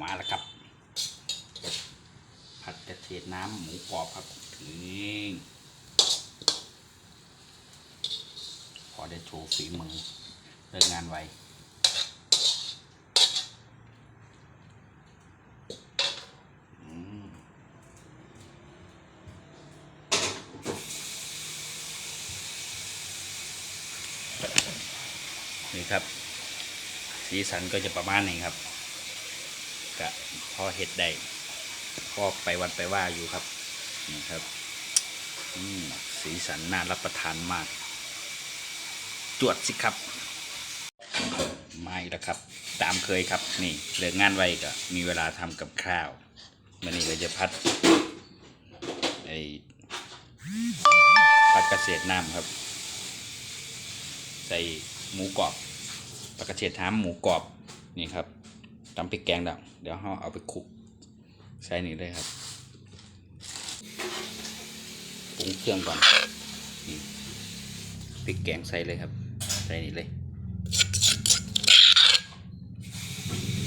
มาแล้วครับ ผัดกระเทียมน้ำหมูกรอบครับนี่พอได้โชว์ฝีมือเลิกงานไวนี่ครับ สีสันก็จะประมาณนี้ครับ กะพอเห็ดได้ก็ไปวันไปว่าอยู่ครับนี่ครับสีสันน่ารับประทานมาก จวดสิครับไมาอีกแล้วครับ ตามเคยครับ นี่เหลืองานไวก็มีเวลาทำกับข้าวมันนี่เราจะพัดไอพัดกเกษตรน้ำครับ ใส่หมูกรอบกระเทียมท้ามหมูกรอบนี่ครับ ตำพริกแกงแล้วเดี๋ยวเราเอาไปคลุกใส่นี่เลยครับปรุงเครื่องก่อนนี่พริกแกงใส่เลยครับ ใส่นี่เลย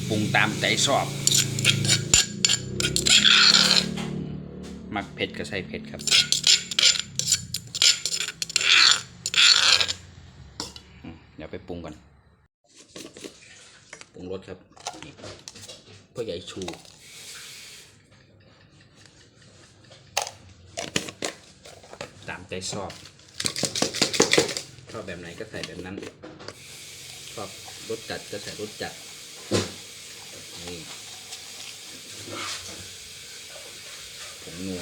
ปรุงตามใจชอบมักเผ็ดก็ใส่เผ็ดครับอืมเดี๋ยวไปปรุงก่อนปรุงรสครับ พ่อใหญ่ชูตามใจชอบ ชอบแบบไหนก็ใส่แบบนั้น ชอบรสจัดก็ใส่รสจัด นี่ผงนัว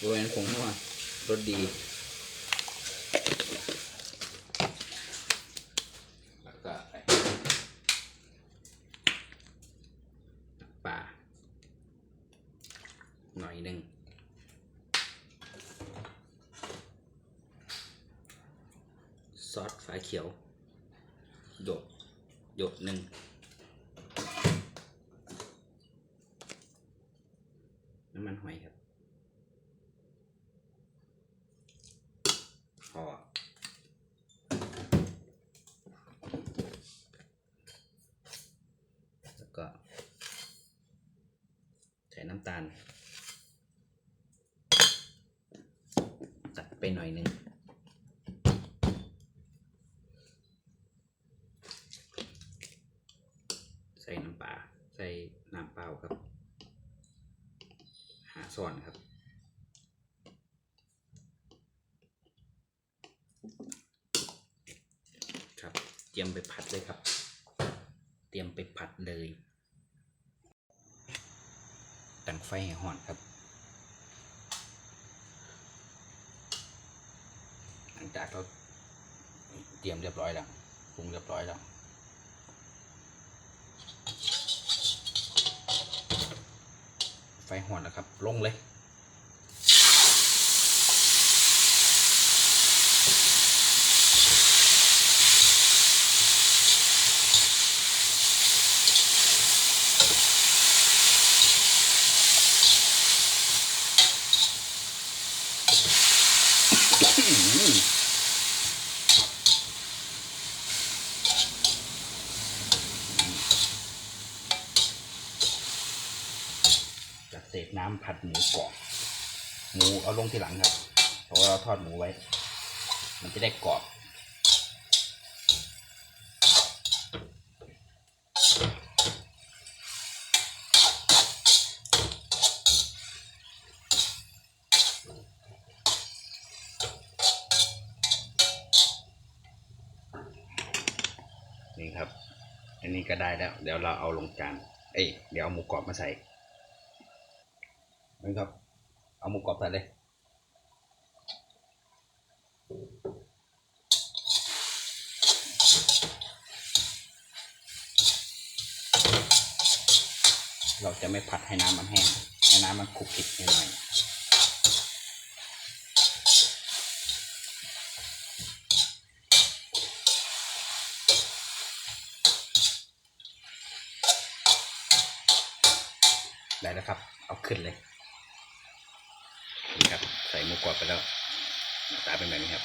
โรยผงนัวรสดี แล้วก็ไปปลา หนึ่งซอสฝาเขียว หยด หยดหนึ่งน้ำมันหอยครับพอแล้วก็ใส่น้ำตาล ตัด ไปหน่อยหนึ่งใส่น้ำปลาใส่น้ำเปล่าครับ หาส่วนครับครับ เตรียมไปผัดเลยครับ เตรียมไปผัดเลยตั้งไฟให้ห่อนครับ หลัง จากเราเตรียมเรียบร้อยแล้วปรุงเรียบร้อยแล้วไฟหอนแล้วครับ ลงเลย เศษน้ำผัดหมูกรอบหมูเอาลงทีหลังครับเพราะเราทอดหมูไว้ มันจะได้กรอบนี่ครับ อันนี้ก็ได้แล้ว เดี๋ยวเราเอาลงจาน เอ้ย เดี๋ยวเอาหมูกรอบมาใส่ นี่ครับ เอาหมูกรอบใส่เลยเราจะไม่ผัดให้น้ำมันแห้ง ให้น้ำมันคลุกคลิกหน่อยได้แล้วครับ เอาขึ้นเลย นี่ครับ ใส่หมูกรอบไปแล้วตาเป็นแบบนี้ครับ